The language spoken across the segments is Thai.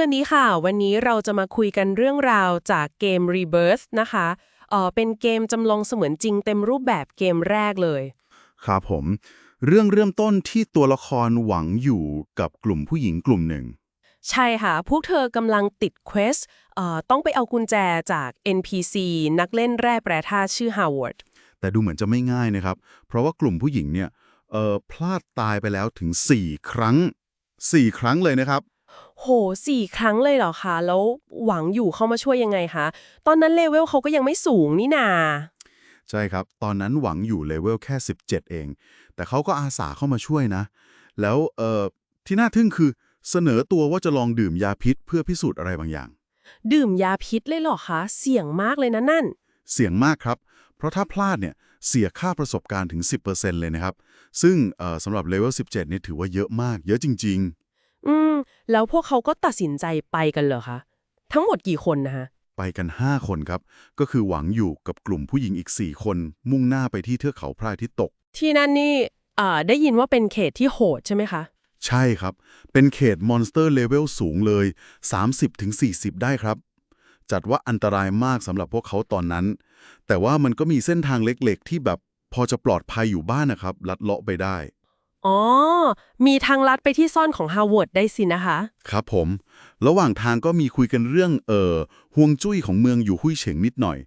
วัสดีค่ะ วันนี้เราจะมาคุยกันเรื่องราวจากเกม Rebirth นะคะเอ่อเป็นเกมจำลองเสมือนจริงเต็มรูปแบบเกมแรกเลย ครับผม เรื่องเริ่มต้นที่ตัวละครหวังอยู่กับกลุ่มผู้หญิงกลุ่มหนึ่ง ใช่ค่ะ พวกเธอกำลังติดเควสเอ่อต้องไปเอากุญแจจาก NPC นักเล่นแร่แปรธาตุชื่อ Howard แต่ดูเหมือนจะไม่ง่ายนะครับ เพราะว่ากลุ่มผู้หญิงเนี่ยเอ่อพลาดตายไปแล้วถึง 4 ครั้ง 4 ครั้งเลยนะครับ โหสี่ครั้งเลยเหรอคะแล้วหวังอยู่เข้ามาช่วยยังไงคะตอนนั้นเลเวลเขาก็ยังไม่สูงนี่นา ใช่ครับ ตอนนั้นหวังอยู่เลเวลแค่ 17 เอง แต่เขาก็อาสาเข้ามาช่วยนะ แล้วเอ่อที่น่าทึ่งคือเสนอตัวว่าจะลองดื่มยาพิษเพื่อพิสูจน์อะไรบางอย่าง ดื่มยาพิษเลยเหรอคะ เสี่ยงมากเลยนะนั่น เสี่ยงมากครับ เพราะถ้าพลาดเนี่ยเสียค่าประสบการณ์ถึง 10%เลยนะครับ ซึ่งเอ่อสำหรับเลเวล17เนี่ยถือว่าเยอะมาก เยอะจริง อืม แล้วพวกเขาก็ตัดสินใจไปกันเหรอคะ ทั้งหมดกี่คนนะคะๆไปกัน 5 คนครับ ก็คือหวังอยู่กับกลุ่มผู้หญิงอีก 4 คน มุ่งหน้าไปที่เทือกเขาพระอาทิตย์ตก ที่นั่นนี่อ่าได้ยินว่าเป็นเขตที่โหดใช่ไหมคะ ใช่ครับ เป็นเขตมอนสเตอร์เลเวลสูงเลย 30-40 ได้ครับ จัดว่าอันตรายมากสำหรับพวกเขาตอนนั้น แต่ว่ามันก็มีเส้นทางเล็กๆ ที่แบบพอจะปลอดภัยอยู่บ้านนะครับ ลัดเลาะไปได้ อ๋อ มีทางลัดไปที่ซ่อนของฮาวเวิร์ดได้สินะคะ ครับผม ระหว่างทางก็มีคุยกันเรื่อง เอ่อห่วงจุ้ยของเมืองอยู่หุ้ยเฉิงนิดหน่อย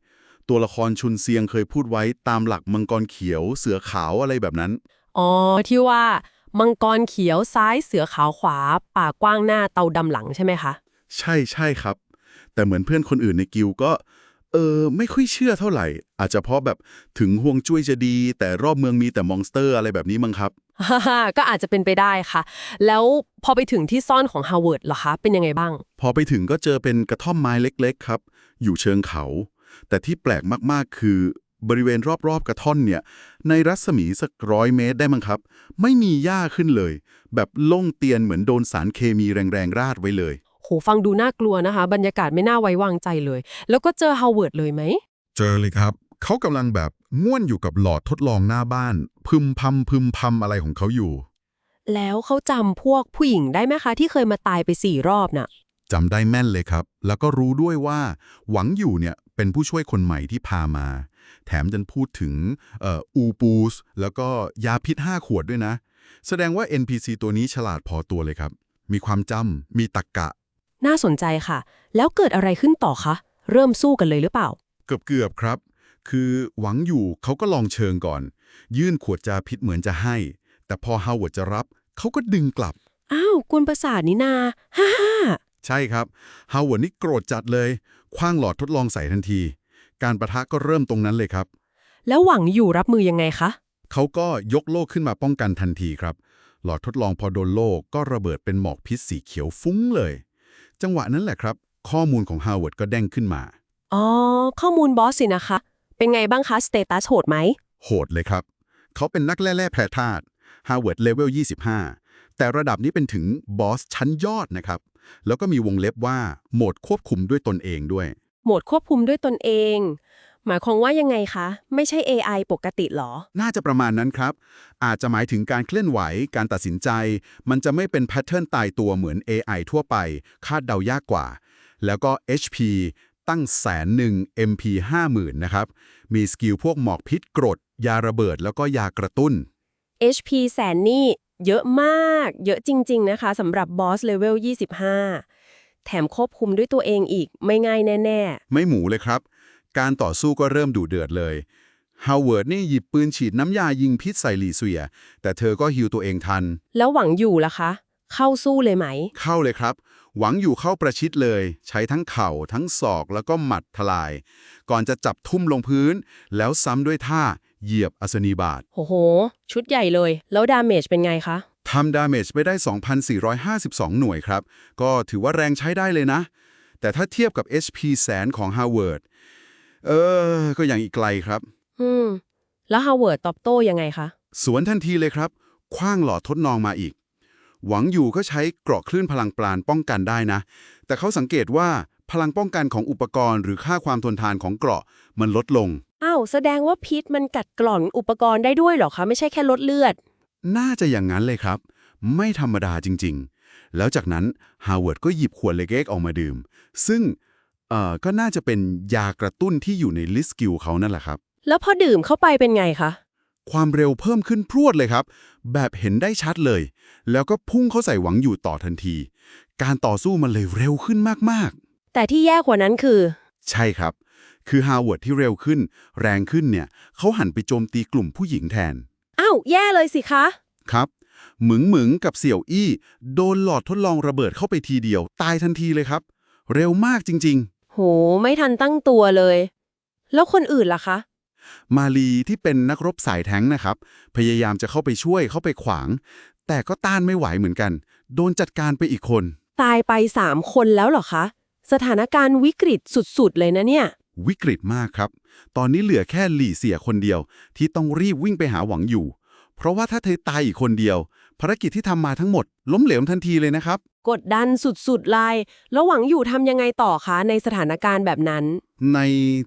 ตัวละครชุนเซียงเคยพูดไว้ตามหลักมังกรเขียว เสือขาวอะไรแบบนั้น อ๋อ ที่ว่ามังกรเขียวซ้ายเสือขาวขวา ป่ากว้างหน้าเตาดำหลังใช่ไหมคะ ใช่ใช่ครับ แต่เหมือนเพื่อนคนอื่นในกิลด์ก็ เออไม่ค่อยเชื่อเท่าไหร่ อาจจะเพราะแบบถึงห่วงจุ้ยจะดี แต่รอบเมืองมีแต่มอนสเตอร์อะไรแบบนี้มั้งครับฮ่าฮ่าก็อาจจะเป็นไปได้ค่ะ แล้วพอไปถึงที่ซ่อนของฮาวเวิร์ดเหรอคะ เป็นยังไงบ้าง พอไปถึงก็เจอเป็นกระท่อมไม้เล็กๆครับ อยู่เชิงเขา แต่ที่แปลกมากๆคือบริเวณรอบๆ กระท่อนเนี่ย ในรัศมีสักร้อยเมตรได้มั้งครับ ไม่มีหญ้าขึ้นเลย แบบโล่งเตียนเหมือนโดนสารเคมีแรงๆ ราดไว้เลย โหฟังดูน่ากลัวนะคะ บรรยากาศไม่น่าไว้วางใจเลย แล้วก็เจอฮาวเวิร์ดเลยไหม เจอเลยครับ เขากำลังแบบง่วนอยู่กับหลอดทดลองหน้าบ้าน พึมพำพึมพำอะไรของเขาอยู่ แล้วเขาจำพวกผู้หญิงได้ไหมคะ ที่เคยมาตายไปสี่รอบน่ะจำได้แม่นเลยครับ แล้วก็รู้ด้วยว่า หวังอยู่เนี่ยเป็นผู้ช่วยคนใหม่ที่พามา แถมยังพูดถึงเอ่ออูปูส แล้วก็ยาพิษ5ขวดด้วยนะ แสดงว่า NPC ตัวนี้ฉลาดพอตัวเลยครับ มีความจำมีตรกกะ น่าสนใจค่ะ แล้วเกิดอะไรขึ้นต่อคะ เริ่มสู้กันเลยหรือเปล่า เกือบๆครับ คือหวังอยู่เขาก็ลองเชิงก่อน ยื่นขวดยาพิษเหมือนจะให้ แต่พอฮาวเวิร์ดจะรับ เขาก็ดึงกลับ อ้าวกุลประสาทนี่นาฮ่าฮ่าใช่ครับฮาวเวิร์ดนี่โกรธจัดเลยคว้างหลอดทดลองใส่ทันที การประทะก็เริ่มตรงนั้นเลยครับ แล้วหวังอยู่รับมือยังไงคะ เขาก็ยกโล่ขึ้นมาป้องกันทันทีครับ หลอดทดลองพอโดนโล่ก็ระเบิดเป็นหมอกพิษสีเขียวฟุ้งเลย จังหวะนั้นแหละครับ ข้อมูลของฮาวเวิร์ดก็เด้งขึ้นมา อ๋อ ข้อมูลบอสสินะคะ เป็นไงบ้างคะสเตตัสโหดไหม โหดเลยครับ เขาเป็นนักแร่แร่แพร่ธาตุฮาวเวิร์ดเลเวล25 แต่ระดับนี้เป็นถึงบอสชั้นยอดนะครับ แล้วก็มีวงเล็บว่าโหมดควบคุมด้วยตนเองด้วย โหมดควบคุมด้วยตนเอง หมายความว่ายังไงคะ ไม่ใช่ AI ปกติเหรอ น่าจะประมาณนั้นครับ อาจจะหมายถึงการเคลื่อนไหว การตัดสินใจ มันจะไม่เป็นแพทเทิร์นตายตัวเหมือน AI ทั่วไป คาดเดายากกว่า แล้วก็ HP ตั้งแสนหนึ่ง MP 50,000นะครับ มีสกิลพวกหมอกพิษกรด ยาระเบิด แล้วก็ยากระตุ้น HP แสนนี่เยอะมาก เยอะจริง ๆ นะคะสำหรับบอสเลเวล25 แถมควบคุมด้วยตัวเองอีกไม่ง่ายแน่ไม่หมูเลยครับ การต่อสู้ก็เริ่มดุเดือดเลยฮาวเวิร์ดนี่หยิบปืนฉีดน้ำยายิงพิษใส่หลีเซีย แต่เธอก็ฮิวตัวเองทันๆแล้วหวังอยู่ล่ะคะ เข้าสู้เลยไหม เข้าเลยครับ หวังอยู่เข้าประชิดเลย ใช้ทั้งเข่า ทั้งศอกแล้วก็หมัดทลาย ก่อนจะจับทุ่มลงพื้น แล้วซ้ำด้วยท่าเหยียบอัศนีบาตโหโห ชุดใหญ่เลย แล้วดาเมจเป็นไงคะทำดาเมจไปได้ 2,452 หน่วยครับ ก็ถือว่าแรงใช้ได้เลยนะ แต่ถ้าเทียบกับ HP แสนของ Harvard เออ ก็ยังอีกไกลครับ อืม แล้วฮาวเวิร์ดตอบโต้ยังไงคะ สวนทันทีเลยครับ คว้างหลอดทดลองมาอีก หวังอยู่ก็ใช้เกราะคลื่นพลังปราณป้องกันได้นะ แต่เขาสังเกตว่าพลังป้องกันของอุปกรณ์หรือค่าความทนทานของเกราะมันลดลง อ้าว แสดงว่าพิษมันกัดกร่อนอุปกรณ์ได้ด้วยเหรอคะ ไม่ใช่แค่ลดเลือด น่าจะอย่างนั้นเลยครับ ไม่ธรรมดาจริงแล้วจากนั้นฮาวเวิร์ดก็หยิบขวดเล็กๆออกมาดื่ม ซึ่ง เอ่อก็น่าจะเป็นยากระตุ้นที่อยู่ในลิสกิลเขานั่นแหละครับ แล้วพอดื่มเข้าไปเป็นไงคะ ความเร็วเพิ่มขึ้นพรวดเลยครับ แบบเห็นได้ชัดเลย แล้วก็พุ่งเข้าใส่หวังอยู่ต่อทันที การต่อสู้มันเลยเร็วขึ้นมากแต่ที่แย่กว่านั้นคือ ๆ ใช่ครับ คือฮาวเวิร์ดที่เร็วขึ้น แรงขึ้นเนี่ยเขาหันไปโจมตีกลุ่มผู้หญิงแทน อ้าว แย่เลยสิคะ ครับ หมึงหมึงกับเสี่ยวอี้ โดนหลอดทดลองระเบิดเข้าไปทีเดียว ตายทันทีเลยครับ เร็วมากจริง โห ไม่ทันตั้งตัวเลย แล้วคนอื่นล่ะคะๆมาลีที่เป็นนักรบสายแท้งนะครับ พยายามจะเข้าไปช่วยเข้าไปขวาง แต่ก็ต้านไม่ไหวเหมือนกัน โดนจัดการไปอีกคน ตายไปสามคนแล้วเหรอคะ สถานการณ์วิกฤตสุดๆ เลยนะเนี่ย วิกฤตมากครับ ตอนนี้เหลือแค่หลี่เสียคนเดียว ที่ต้องรีบวิ่งไปหาหวังอยู่ เพราะว่าถ้าเธอตายอีกคนเดียว ภารกิจที่ทำมาทั้งหมด ล้มเหลวทันทีเลยนะครับ กดดันสุดๆเลยแล้วหวังอยู่ทำยังไงต่อคะในสถานการณ์แบบนั้น ใน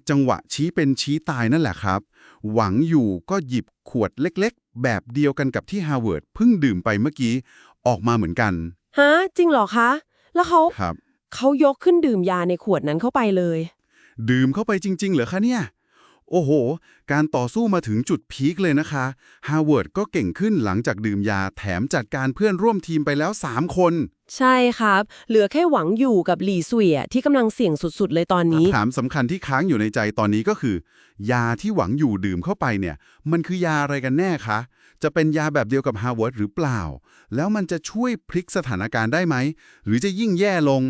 จังหวะชี้เป็นชี้ตายนั่นแหละครับ หวังอยู่ก็หยิบขวดเล็กๆ แบบเดียวกันกับที่ฮาร์วาร์ดเพิ่งดื่มไปเมื่อกี้ ออกมาเหมือนกัน ฮะ จริงเหรอคะ แล้วเขาครับ เขายกขึ้นดื่มยาในขวดนั้นเข้าไปเลย ดื่มเข้าไปจริง ๆ เหรอคะเนี่ย โอ้โห การต่อสู้มาถึงจุดพีคเลยนะคะฮาร์วาร์ดก็เก่งขึ้นหลังจากดื่มยาแถมจัดการเพื่อนร่วมทีมไปแล้ว 3 คน ใช่ครับ เหลือแค่หวังอยู่กับหลี่ซุยอะที่กำลังเสี่ยงสุดๆ เลยตอนนี้ ถามสำคัญที่ค้างอยู่ในใจตอนนี้ก็คือ ยาที่หวังอยู่ดื่มเข้าไปเนี่ย มันคือยาอะไรกันแน่คะ จะเป็นยาแบบเดียวกับฮาร์วาร์ดหรือเปล่า แล้วมันจะช่วยพลิกสถานการณ์ได้ไหม หรือจะยิ่งแย่ลง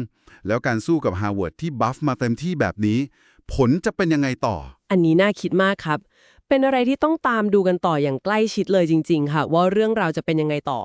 แล้วการสู้กับฮาร์วาร์ดที่บัฟมาเต็มที่แบบนี้ ผลจะเป็นยังไงต่อ อันนี้น่าคิดมากครับ เป็นอะไรที่ต้องตามดูกันต่ออย่างใกล้ชิดเลยจริง ๆ ค่ะ ว่าเรื่องราวจะเป็นยังไงต่อ